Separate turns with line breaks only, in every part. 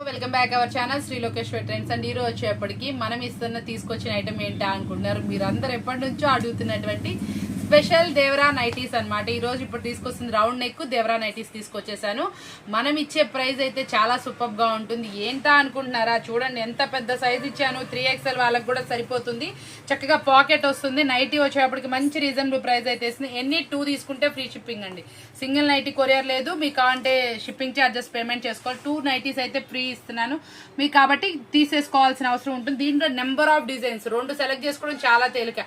Welcome back our channel Shri Lokeshwar trends and ఈరోజు వచ్చేప్పటికి మనం ఇస్తున్న తీసుకొచ్చిన ఐటమ్ ఏంటా అనుకుంటున్నారు? మీరు అందరు ఎప్పటి నుంచో అడుగుతున్నటువంటి స్పెషల్ దేవరా నైటీస్ అనమాట ఈరోజు ఇప్పుడు తీసుకొస్తుంది రౌండ్ నెక్ దేవరా నైటీస్ తీసుకొచ్చేసాను. మనం ఇచ్చే ప్రైస్ అయితే చాలా సూపర్గా ఉంటుంది. ఏంటా అనుకుంటున్నారా? చూడండి ఎంత పెద్ద సైజ్ ఇచ్చాను. త్రీ ఎక్స్ఎల్ వాళ్ళకి కూడా సరిపోతుంది. చక్కగా పాకెట్ వస్తుంది. నైటీ వచ్చేటప్పటికి మంచి రీజనబుల్ ప్రైస్ అయితే ఇస్తుంది. ఎన్ని? టూ తీసుకుంటే ఫ్రీ షిప్పింగ్ అండి. సింగిల్ నైటీ కొరియర్ లేదు. మీకు అంటే షిప్పింగ్ ఛార్జెస్ పేమెంట్ చేసుకోవాలి. టూ నైటీస్ అయితే ఫ్రీ ఇస్తున్నాను. మీకు కాబట్టి తీసేసుకోవాల్సిన అవసరం ఉంటుంది. దీంట్లో నెంబర్ ఆఫ్ డిజైన్స్ రెండు సెలెక్ట్ చేసుకోవడం చాలా తేలిక.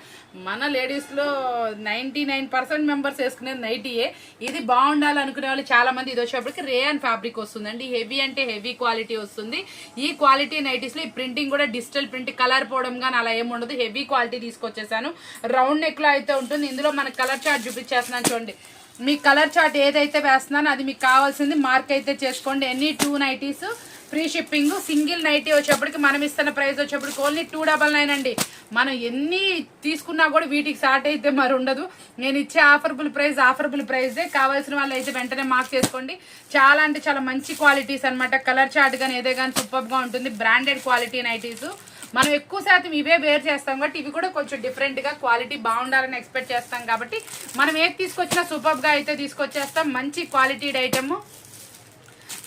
మన లేడీస్లో నైంటీ నైన్ పర్సెంట్ మెంబర్స్ వేసుకునేది నైటీయే ఇది బాగుండాలి అనుకునే వాళ్ళు చాలా మంది ఇది వచ్చేప్పటికి రే అండ్ ఫ్యాబ్రిక్ వస్తుందండి. హెవీ అంటే హెవీ క్వాలిటీ వస్తుంది. ఈ క్వాలిటీ నైటీస్లో ఈ ప్రింటింగ్ కూడా డిజిటల్ ప్రింట్ కలర్ పోవడం కానీ అలా ఏమి ఉండదు. హెవీ క్వాలిటీ తీసుకొచ్చేసాను. రౌండ్ నెక్లో అయితే ఉంటుంది. ఇందులో మనకు కలర్ చార్ట్ చూపించేస్తున్నాను చూడండి. మీ కలర్ చార్ట్ ఏదైతే వేస్తున్నానో అది మీకు కావాల్సింది మార్క్ అయితే చేసుకోండి. ఎన్ని two nighties free shipping single nighty వచ్చేప్పటికి మనం ఇస్తున్న ప్రైస్ వచ్చేప్పటికి ఓన్లీ టూ డబల్ నైన్ అండి. మనం ఎన్ని తీసుకున్నా కూడా వీటికి షార్ట్ అయితే మరి ఉండదు. నేను ఇచ్చే ఆఫర్బుల్ ప్రైస్ ఆఫర్బుల్ ప్రైజే కావాల్సిన వాళ్ళు అయితే వెంటనే మార్క్ చేసుకోండి. చాలా అంటే చాలా మంచి క్వాలిటీస్ అన్నమాట. కలర్ చార్ట్ కానీ ఏదే కానీ సూపర్గా ఉంటుంది. Branded quality nighties. మనం ఎక్కువ శాతం ఇవే వేర్ చేస్తాం కాబట్టి ఇవి కూడా కొంచెం డిఫరెంట్గా క్వాలిటీ బాగుండాలని ఎక్స్పెక్ట్ చేస్తాం కాబట్టి మనం ఏది తీసుకొచ్చినా సూపర్గా అయితే తీసుకొచ్చేస్తాం. మంచి క్వాలిటీ ఐటమ్.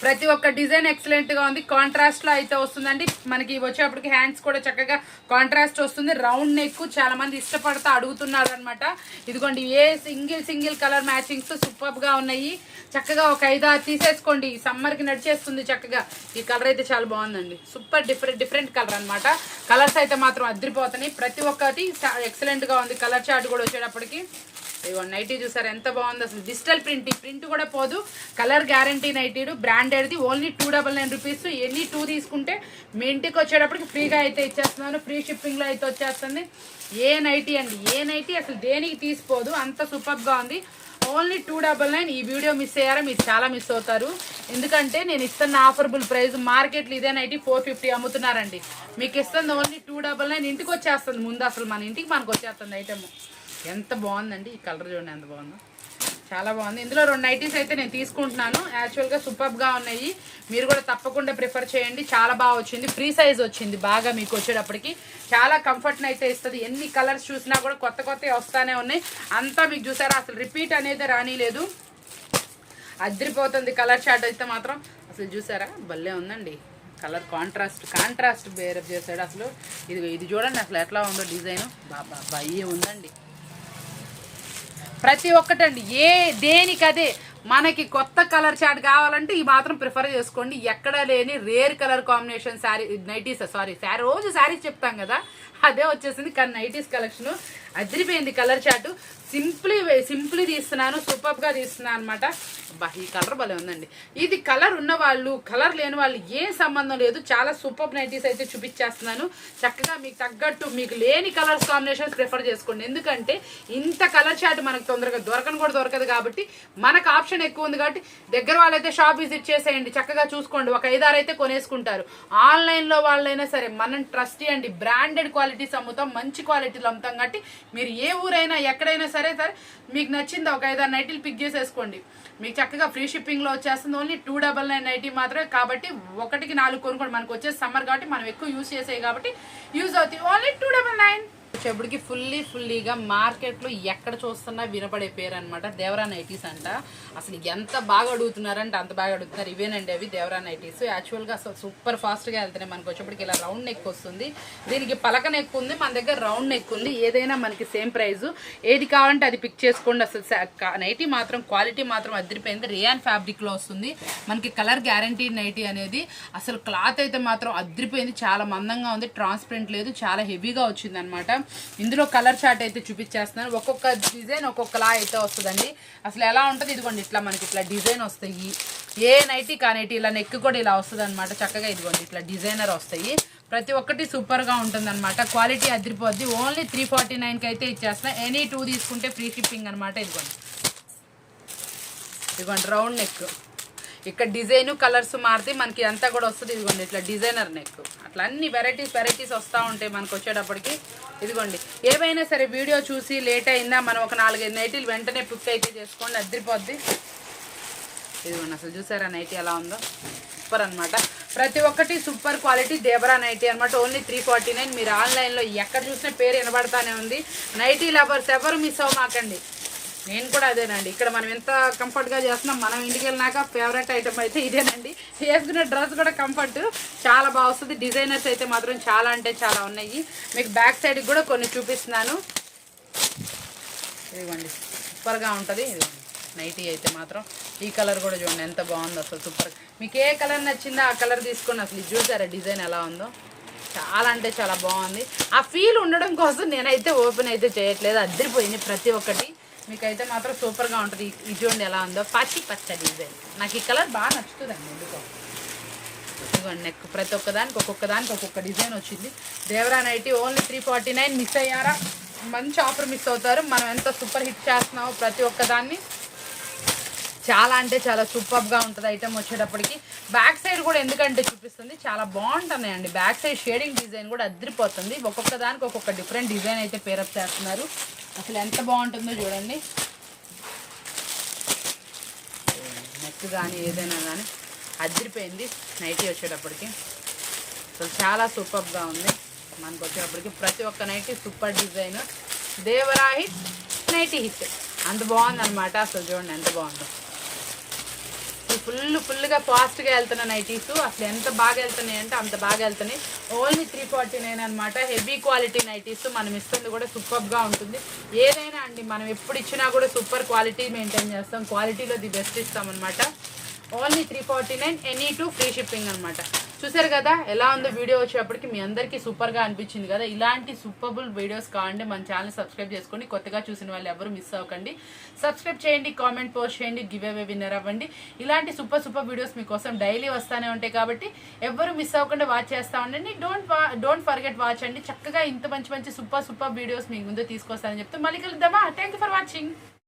ప్రతి ఒక్క డిజైన్ ఎక్సలెంట్గా ఉంది. కాంట్రాస్ట్లో అయితే వస్తుందండి. మనకి వచ్చేప్పటికి హ్యాండ్స్ కూడా చక్కగా కాంట్రాస్ట్ వస్తుంది. రౌండ్ నెక్ చాలా మంది ఇష్టపడతా అడుగుతున్నారు అనమాట ఇదిగోండి ఏ సింగిల్ సింగిల్ కలర్ మ్యాచింగ్స్ సూపర్గా ఉన్నాయి. చక్కగా ఒక ఐదు ఆరు తీసేసుకోండి. సమ్మర్కి నడిచేస్తుంది చక్కగా. ఈ కలర్ అయితే చాలా బాగుందండి. సూపర్ డిఫరెంట్ డిఫరెంట్ కలర్ అనమాట కలర్స్ అయితే మాత్రం అదిరిపోతున్నాయి. ప్రతి ఒక్కటి ఎక్సలెంట్గా ఉంది. కలర్ చార్ట్ కూడా వచ్చేటప్పటికి. ఇదిగో నైటీ చూసారు ఎంత బాగుంది అసలు. డిజిటల్ ప్రింట్ ఈ ప్రింట్ కూడా పోదు. కలర్ గ్యారంటీ నైటీడు బ్రాండెడ్ది. Only two double nine rupees. ఎన్ని టూ తీసుకుంటే మీ ఇంటికి వచ్చేటప్పటికి ఫ్రీగా అయితే ఇచ్చేస్తున్నాను. ఫ్రీ షిప్పింగ్లో అయితే వచ్చేస్తుంది. ఏ నైటీ అండి ఏ నైటీ అసలు దేనికి తీసిపోదు. అంత సూపర్గా ఉంది. Only two double nine. ఈ వీడియో మిస్ అయ్యారా? మీరు చాలా మిస్ అవుతారు. ఎందుకంటే నేను ఇస్తున్న ఆఫర్బుల్ ప్రైస్ మార్కెట్లో ఇదే నైటీ ఫోర్ ఫిఫ్టీ అమ్ముతున్నారండి. మీకు ఇస్తుంది ఓన్లీ టూ డబల్ నైన్. ఇంటికి వచ్చేస్తుంది ముందు అసలు మన ఇంటికి మనకు వచ్చేస్తుంది ఐటమ్. ఎంత బాగుందండి ఈ కలర్ చూడండి ఎంత బాగుందో. చాలా బాగుంది. ఇందులో రెండు నైటీస్ అయితే నేను తీసుకుంటున్నాను. యాక్చువల్గా సూపర్గా ఉన్నాయి. మీరు కూడా తప్పకుండా ప్రిఫర్ చేయండి. చాలా బాగా వచ్చింది. ఫ్రీ సైజ్ వచ్చింది బాగా మీకు వచ్చేటప్పటికి. చాలా కంఫర్ట్ని అయితే ఇస్తుంది. ఎన్ని కలర్స్ చూసినా కూడా కొత్త కొత్తవి వస్తానే ఉన్నాయి. అంతా మీకు చూసారా? అసలు రిపీట్ అనేది రానిలేదు. అదిరిపోతుంది కలర్ షార్ట్ అయితే మాత్రం. అసలు చూసారా? భలే ఉందండి. కలర్ కాంట్రాస్ట్ కాంట్రాస్ట్ బేరప్ చేశాడు అసలు. ఇది ఇది చూడండి అసలు ఎట్లా ఉందో డిజైన్. బాబా బయ్యే ఉందండి. ప్రతి ఒక్కటండి. ఏ దేనికదే మనకి కొత్త కలర్ చాట్ కావాలంటే ఈ మాత్రం ప్రిఫర్ చేసుకోండి. ఎక్కడ లేని rare colour combination sari nighties sorry sari రోజు శారీస్ చెప్తాం కదా. అదే వచ్చేసింది. కానీ నైటీస్ కలెక్షన్ అదిరిపోయింది కలర్ చాటు. సింప్లీ సింప్లీ తీస్తున్నాను సూపర్గా తీస్తున్నాను అనమాట బా ఈ కలర్ భలే ఉందండి. ఇది కలర్ ఉన్న వాళ్ళు కలర్ లేని వాళ్ళు ఏం సంబంధం లేదు. చాలా సూపర్ నైటీస్ అయితే చూపించేస్తున్నాను. చక్కగా మీకు తగ్గట్టు మీకు లేని కలర్స్ కాంబినేషన్స్ ప్రిఫర్ చేసుకోండి. ఎందుకంటే ఇంత కలర్ చాట్ మనకు తొందరగా దొరకను కూడా దొరకదు కాబట్టి మనకు ఆప్షన్ ఎక్కువ ఉంది కాబట్టి దగ్గర వాళ్ళైతే షాప్ విజిట్ చేసేయండి. చక్కగా చూసుకోండి. ఒక ఐదారు అయితే కొనేసుకుంటారు. ఆన్లైన్లో వాళ్ళైనా సరే మనం ట్రస్ట్ చేయండి బ్రాండెడ్ క్వాలిటీస్ అమ్ముతాం మంచి క్వాలిటీలు అమ్ముతాం కాబట్టి మీరు ఏ ఊరైనా ఎక్కడైనా సరే సరే మీకు నచ్చింది ఒక ఐదారు నైటీలు పిక్ చేసేసుకోండి. మీకు చక్కగా ఫ్రీ షిప్పింగ్లో వచ్చేస్తుంది only two double nine nighty మాత్రమే కాబట్టి ఒకటికి నాలుగు కొనుక్కోండి. మనకు వచ్చేసి సమ్మర్ కాబట్టి మనం ఎక్కువ యూజ్ చేసేవి కాబట్టి యూజ్ అవుతాయి. Only two double nine. వచ్చేప్పటికి ఫుల్లీ ఫుల్లీగా మార్కెట్లో ఎక్కడ చూస్తున్నా వినపడే పేరు అనమాట దేవరా నైటీస్ అంట. అసలు ఎంత బాగా అడుగుతున్నారంటే అంత బాగా అడుగుతున్నారు. ఇవేనండి అవి దేవరా నైటీస్. యాక్చువల్గా అసలు సూపర్ ఫాస్ట్గా వెళ్తున్నాయి మనకు వచ్చేప్పటికి ఇలా రౌండ్ నెక్ వస్తుంది. దీనికి పలక నెక్ ఉంది మన దగ్గర రౌండ్ నెక్ ఉంది. ఏదైనా మనకి సేమ్ ప్రైస్ ఏది కావాలంటే అది పిక్ చేసుకోండి. అసలు నైటీ మాత్రం క్వాలిటీ మాత్రం అదిరిపోయింది. రియాన్ ఫ్యాబ్రిక్లో వస్తుంది. మనకి కలర్ గ్యారంటీ నైటీ అనేది అసలు క్లాత్ అయితే మాత్రం అదిరిపోయింది. చాలా మందంగా ఉంది. ట్రాన్స్పరెంట్ లేదు. చాలా హెవీగా వచ్చింది అనమాట ఇందులో కలర్ చార్ట్ అయితే చూపించేస్తున్నాను ఒక్కొక్క డిజైన్ ఒక్కొక్కలా అయితే వస్తుందండి. అసలు ఎలా ఉంటుంది ఇదిగోండి ఇట్లా మనకి ఇట్లా డిజైన్ వస్తాయి. ఏ నైటీ కానైటీ ఇలా నెక్ కూడా ఇలా వస్తుంది అనమాట చక్కగా ఇదిగోండి ఇట్లా డిజైనర్ వస్తాయి. ప్రతి ఒక్కటి సూపర్గా ఉంటుంది అనమాట క్వాలిటీ అదిరిపోద్ది. ఓన్లీ త్రీ ఫార్టీ నైన్కి అయితే ఇచ్చేస్తున్నా. ఎనీ టూ తీసుకుంటే ఫ్రీ షిప్పింగ్ అనమాట ఇదిగోండి. ఇదిగోండి రౌండ్ నెక్ ఇక్కడ డిజైన్ కలర్స్ మారితే మనకి అంతా కూడా వస్తుంది. ఇదిగోండి ఇట్లా డిజైనర్ నెక్ అట్లా అన్ని వెరైటీస్ వెరైటీస్ వస్తూ ఉంటాయి మనకు వచ్చేటప్పటికి. ఇదిగోండి ఏవైనా సరే వీడియో చూసి లేట్ అయిందా మనం ఒక నాలుగైదు నైటీలు వెంటనే బుక్ అయితే చేసుకోండి అద్దరిపోద్ది ఇదిగోండి అసలు చూసారా నైటీ ఎలా ఉందో? సూపర్ అనమాట ప్రతి ఒక్కటి సూపర్ క్వాలిటీ దేబరా నైటీ అనమాట ఓన్లీ త్రీ ఫార్టీ నైన్ మీరు ఆన్లైన్లో ఎక్కడ చూసినా పేరు వినబడతానే ఉంది. నైటీ లవర్స్ ఎవరు మిస్ అవ్వమాకండి. నేను కూడా అదేనండి. ఇక్కడ మనం ఎంత కంఫర్ట్గా చేస్తున్నాం మనం ఇంటికి వెళ్ళినాక ఫేవరెట్ ఐటమ్ అయితే ఇదేనండి. వేసుకున్న డ్రెస్ కూడా కంఫర్ట్. చాలా బాగా వస్తుంది. డిజైనర్స్ అయితే మాత్రం చాలా అంటే చాలా ఉన్నాయి. మీకు బ్యాక్ సైడ్కి కూడా కొన్ని చూపిస్తున్నాను. ఇదిగోండి. సూపర్గా ఉంటుంది. నైటీ అయితే మాత్రం ఈ కలర్ కూడా చూడండి. ఎంత బాగుందో అసలు సూపర్. మీకు ఏ కలర్ నచ్చిందో ఆ కలర్ తీసుకొని అసలు చూసారా? డిజైన్ ఎలా ఉందో? చాలా అంటే చాలా బాగుంది. ఆ ఫీల్ ఉండడం కోసం నేనైతే ఓపెన్ అయితే చేయట్లేదు. అద్దరిపోయింది ప్రతి ఒక్కటి. మీకైతే మాత్రం సూపర్గా ఉంటుంది. ఈ- చూడండి ఎలా ఉందో. పచ్చి పచ్చ డిజైన్. నాకు ఈ కలర్ బాగా నచ్చుతుందండి ఎందుకో. ఇదిగోండి నెక్ ప్రతి ఒక్కదానికి ఒక్కొక్క దానికి ఒక్కొక్క డిజైన్ వచ్చింది. Devara nighty only three forty nine miss అయ్యారా? మంచి ఆఫర్ మిస్ అవుతారు. మనం ఎంత సూపర్ హిట్ చేస్తున్నామో ప్రతి ఒక్కదాన్ని. చాలా అంటే చాలా సూపర్గా ఉంటుంది ఐటమ్ వచ్చేటప్పటికి. బ్యాక్ సైడ్ కూడా ఎందుకంటే చూపిస్తుంది? చాలా బాగుంటున్నాయండి. బ్యాక్ సైడ్ షేడింగ్ డిజైన్ కూడా అద్దరిపోతుంది ఒక్కొక్క దానికి ఒక్కొక్క డిఫరెంట్ డిజైన్ అయితే పేరప్ చేస్తున్నారు. అసలు ఎంత బాగుంటుందో చూడండి. నెక్ కానీ ఏదైనా కానీ అదిరిపోయింది నైటీ వచ్చేటప్పటికి. అసలు చాలా సూపర్గా ఉంది. మనకు వచ్చేటప్పటికి ప్రతి ఒక్క nighty super design Devara hit nighty hit అంత బాగుంది అనమాట అసలు చూడండి ఎంత బాగుందో. ఫుల్ ఫుల్గా ఫాస్ట్గా వెళ్తున్న నైటీస్. అసలు ఎంత బాగా వెళ్తున్నాయి అంటే అంత బాగా వెళ్తున్నాయి. ఓన్లీ త్రీ ఫార్టీ నైన్ అనమాట హెవీ క్వాలిటీ నైటీస్ మనం ఇస్తుంది కూడా సూపర్గా ఉంటుంది. ఏదైనా అండి మనం ఎప్పుడు ఇచ్చినా కూడా సూపర్ క్వాలిటీ మెయింటైన్ చేస్తాం. క్వాలిటీలో the best ఇస్తామన్నమాట only three forty nine any two free shipping అనమాట చూసారు కదా ఎలా ఉందో వీడియో వచ్చేటప్పటికి మీ అందరికీ సూపర్గా అనిపించింది కదా. ఇలాంటి సూపర్బుల్ వీడియోస్ కావండి మన ఛానల్ సబ్స్క్రైబ్ చేసుకోండి. కొత్తగా చూసిన వాళ్ళు ఎవరు మిస్ అవ్వకండి. సబ్స్క్రైబ్ చేయండి కామెంట్ పోస్ట్ చేయండి గివ్ అవే విన్నర్ అవ్వండి. ఇలాంటి సూపర్ సూపర్ వీడియోస్ మీకోసం డైలీ వస్తూనే ఉంటాయి కాబట్టి ఎవరు మిస్ అవ్వకుండా వాచ్ చేస్తూ ఉండండి. డోంట్ డోంట్ ఫర్గెట్ వాచ్ అండి. చక్కగా ఇంత మంచి మంచి సూపర్ సూపర్ వీడియోస్ మీ ముందు తీసుకొస్తానని చెప్తే మళ్ళీ కలుద్దామా? Thank for watching